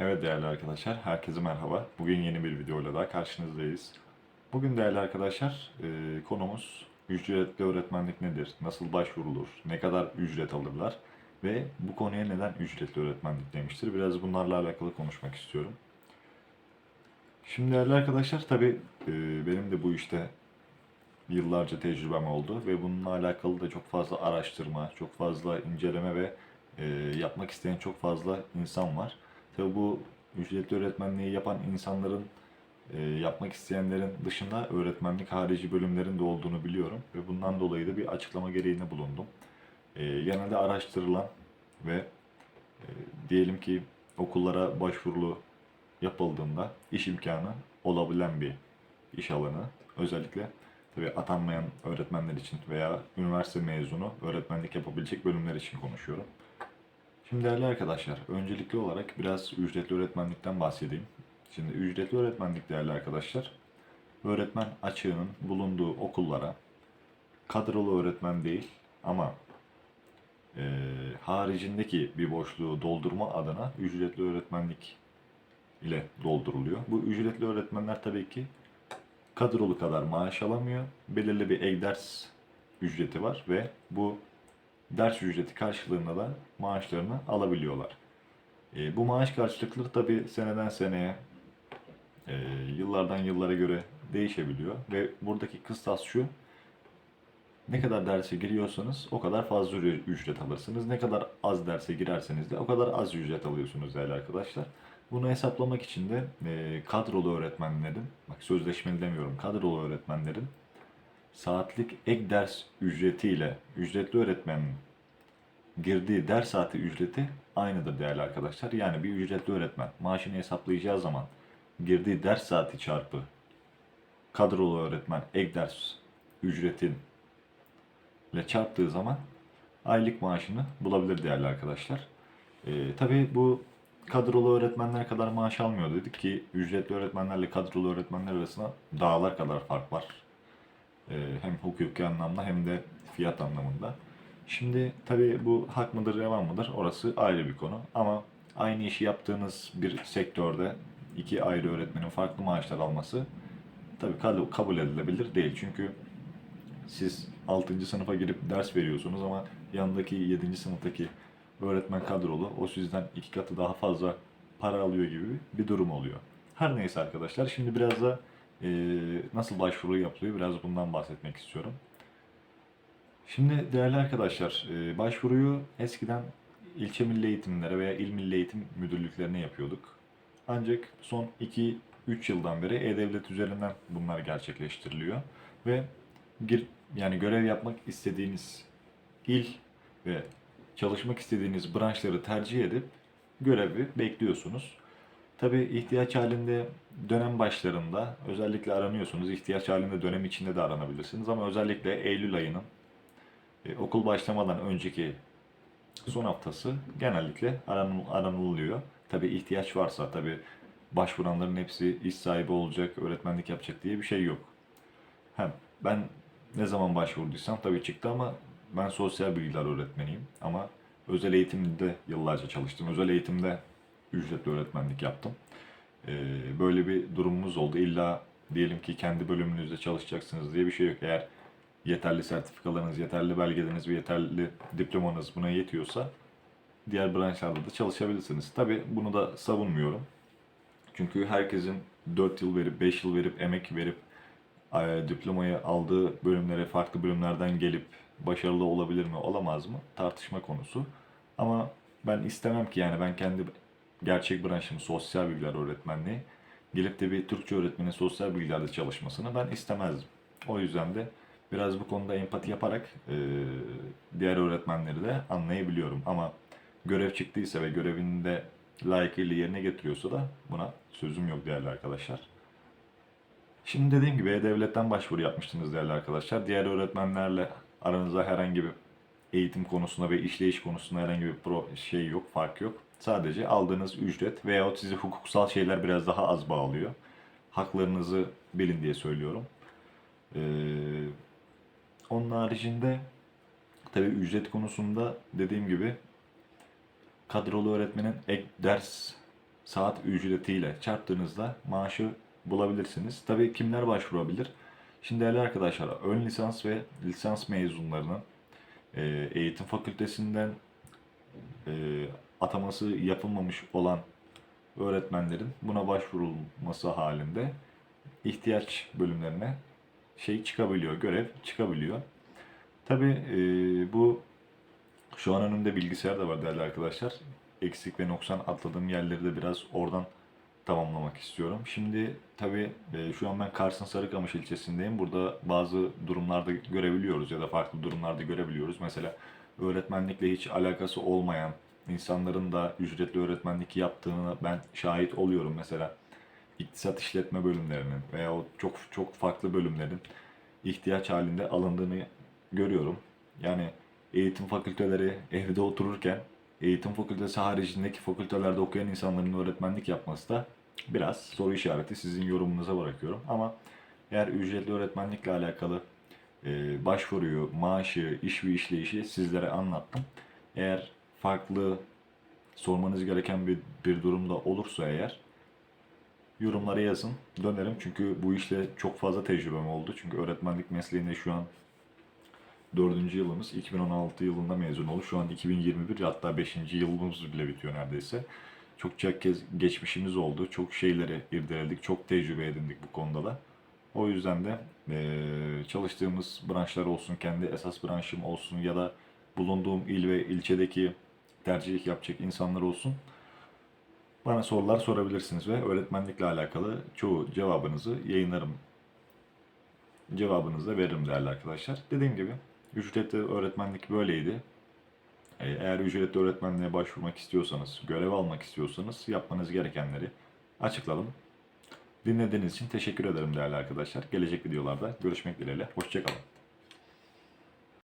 Evet değerli arkadaşlar, herkese merhaba. Bugün yeni bir videoyla daha karşınızdayız. Bugün değerli arkadaşlar, e, konumuz ücretli öğretmenlik nedir, nasıl başvurulur, ne kadar ücret alırlar ve bu konuya neden ücretli öğretmenlik demiştir. Biraz bunlarla alakalı konuşmak istiyorum. Şimdi değerli arkadaşlar, tabii e, benim de bu işte yıllarca tecrübem oldu ve bununla alakalı da çok fazla araştırma, çok fazla inceleme ve e, yapmak isteyen çok fazla insan var. Tabii bu ücretli öğretmenliği yapan insanların, e, yapmak isteyenlerin dışında öğretmenlik harici bölümlerin de olduğunu biliyorum ve bundan dolayı da bir açıklama gereğinde bulundum. E, genelde araştırılan ve e, diyelim ki okullara başvurulu yapıldığında iş imkanı olabilen bir iş alanı. Özellikle tabii atanmayan öğretmenler için veya üniversite mezunu öğretmenlik yapabilecek bölümler için konuşuyorum. Şimdi değerli arkadaşlar, öncelikli olarak biraz ücretli öğretmenlikten bahsedeyim. Şimdi ücretli öğretmenlik değerli arkadaşlar, öğretmen açığının bulunduğu okullara kadrolu öğretmen değil ama eee, haricindeki bir boşluğu doldurma adına ücretli öğretmenlik ile dolduruluyor. Bu ücretli öğretmenler tabii ki kadrolu kadar maaş alamıyor. Belirli bir ek ders ücreti var ve bu ders ücreti karşılığında da maaşlarını alabiliyorlar. E, bu maaş karşılıkları tabii seneden seneye, e, yıllardan yıllara göre değişebiliyor ve buradaki kıstas şu, ne kadar derse giriyorsanız o kadar fazla ücret alırsınız. Ne kadar az derse girerseniz de o kadar az ücret alıyorsunuz değerli arkadaşlar. Bunu hesaplamak için de e, kadrolu öğretmenlerin, bak sözleşmeli demiyorum, kadrolu öğretmenlerin saatlik ek ders ücretiyle ücretli öğretmenin girdiği ders saati ücreti aynıdır değerli arkadaşlar. Yani bir ücretli öğretmen maaşını hesaplayacağı zaman girdiği ders saati çarpı kadrolu öğretmen ek ders ücretin ile çarptığı zaman aylık maaşını bulabilir değerli arkadaşlar. Ee, tabii bu kadrolu öğretmenler kadar maaş almıyor dedik ki ücretli öğretmenlerle kadrolu öğretmenler arasında dağlar kadar fark var. Ee, hem hukuki anlamda hem de fiyat anlamında. Şimdi tabii bu hak mıdır, revan mıdır orası ayrı bir konu. Ama aynı işi yaptığınız bir sektörde iki ayrı öğretmenin farklı maaşlar alması tabii kabul- edilebilir değil. Çünkü siz 6. sınıfa girip ders veriyorsunuz ama yanındaki 7. sınıftaki öğretmen kadrolu o sizden iki katı daha fazla para alıyor gibi bir durum oluyor. Her neyse arkadaşlar şimdi biraz da nasıl başvuru yapılıyor biraz bundan bahsetmek istiyorum. Şimdi değerli arkadaşlar, e, başvuruyu eskiden ilçe milli eğitimlere veya il milli eğitim müdürlüklerine yapıyorduk. Ancak son 2-3 yıldan beri E-Devlet üzerinden bunlar gerçekleştiriliyor. Ve gir, yani görev yapmak istediğiniz il ve çalışmak istediğiniz branşları tercih edip görevi bekliyorsunuz. Tabii ihtiyaç halinde dönem başlarında özellikle aranıyorsunuz. İhtiyaç halinde dönem içinde de aranabilirsiniz ama özellikle Eylül ayının e, okul başlamadan önceki son haftası genellikle aranıl, aranılıyor. Tabii ihtiyaç varsa tabii başvuranların hepsi iş sahibi olacak, öğretmenlik yapacak diye bir şey yok. Hem ben ne zaman başvurduysam tabii çıktı ama ben sosyal bilgiler öğretmeniyim ama özel eğitimde yıllarca çalıştım. Özel eğitimde ücretli öğretmenlik yaptım. Ee, böyle bir durumumuz oldu. İlla diyelim ki kendi bölümünüzde çalışacaksınız diye bir şey yok. Eğer yeterli sertifikalarınız, yeterli belgeleriniz ve yeterli diplomanız buna yetiyorsa diğer branşlarda da çalışabilirsiniz. Tabii bunu da savunmuyorum. Çünkü herkesin 4 yıl verip 5 yıl verip emek verip e, diplomayı aldığı bölümlere farklı bölümlerden gelip başarılı olabilir mi olamaz mı tartışma konusu. Ama ben istemem ki yani ben kendi gerçek branşım sosyal bilgiler öğretmenliği gelip de bir Türkçe öğretmenin sosyal bilgilerde çalışmasını ben istemezdim. O yüzden de biraz bu konuda empati yaparak e, diğer öğretmenleri de anlayabiliyorum. Ama görev çıktıysa ve görevini de layıkıyla yerine getiriyorsa da buna sözüm yok değerli arkadaşlar. Şimdi dediğim gibi E-Devlet'ten başvuru yapmıştınız değerli arkadaşlar. Diğer öğretmenlerle aranızda herhangi bir eğitim konusunda ve işleyiş konusunda herhangi bir pro şey yok, fark yok. Sadece aldığınız ücret veyahut sizi hukuksal şeyler biraz daha az bağlıyor. Haklarınızı bilin diye söylüyorum. Ee, onun haricinde tabii ücret konusunda dediğim gibi kadrolu öğretmenin ek ders saat ücretiyle çarptığınızda maaşı bulabilirsiniz. Tabii kimler başvurabilir? Şimdi değerli arkadaşlar ön lisans ve lisans mezunlarının e, eğitim fakültesinden e, ataması yapılmamış olan öğretmenlerin buna başvurulması halinde ihtiyaç bölümlerine şey çıkabiliyor, görev çıkabiliyor. Tabii e, bu şu an önümde bilgisayar da var değerli arkadaşlar. Eksik ve noksan atladığım yerleri de biraz oradan tamamlamak istiyorum. Şimdi tabii e, şu an ben Kars'ın Sarıkamış ilçesindeyim. Burada bazı durumlarda görebiliyoruz ya da farklı durumlarda görebiliyoruz. Mesela öğretmenlikle hiç alakası olmayan insanların da ücretli öğretmenlik yaptığını ben şahit oluyorum. Mesela iktisat işletme bölümlerinin veya o çok çok farklı bölümlerin ihtiyaç halinde alındığını görüyorum. Yani eğitim fakülteleri evde otururken eğitim fakültesi haricindeki fakültelerde okuyan insanların öğretmenlik yapması da biraz soru işareti sizin yorumunuza bırakıyorum. Ama eğer ücretli öğretmenlikle alakalı e, başvuruyu, maaşı, iş ve işleyişi sizlere anlattım. Eğer farklı sormanız gereken bir, bir durumda olursa eğer yorumlara yazın. Dönerim çünkü bu işle çok fazla tecrübem oldu. Çünkü öğretmenlik mesleğinde şu an dördüncü yılımız. 2016 yılında mezun oldu. Şu an 2021 hatta 5. yılımız bile bitiyor neredeyse. Çok kez geçmişimiz oldu. Çok şeyleri irdeledik. Çok tecrübe edindik bu konuda da. O yüzden de eee, çalıştığımız branşlar olsun, kendi esas branşım olsun ya da bulunduğum il ve ilçedeki tercih yapacak insanlar olsun. Bana sorular sorabilirsiniz ve öğretmenlikle alakalı çoğu cevabınızı yayınlarım. Cevabınızı da veririm değerli arkadaşlar. Dediğim gibi ücretli öğretmenlik böyleydi. Ee, Eğer ücretli öğretmenliğe başvurmak istiyorsanız, görev almak istiyorsanız yapmanız gerekenleri açıkladım. Dinlediğiniz için teşekkür ederim değerli arkadaşlar. Gelecek videolarda görüşmek dileğiyle. Hoşçakalın.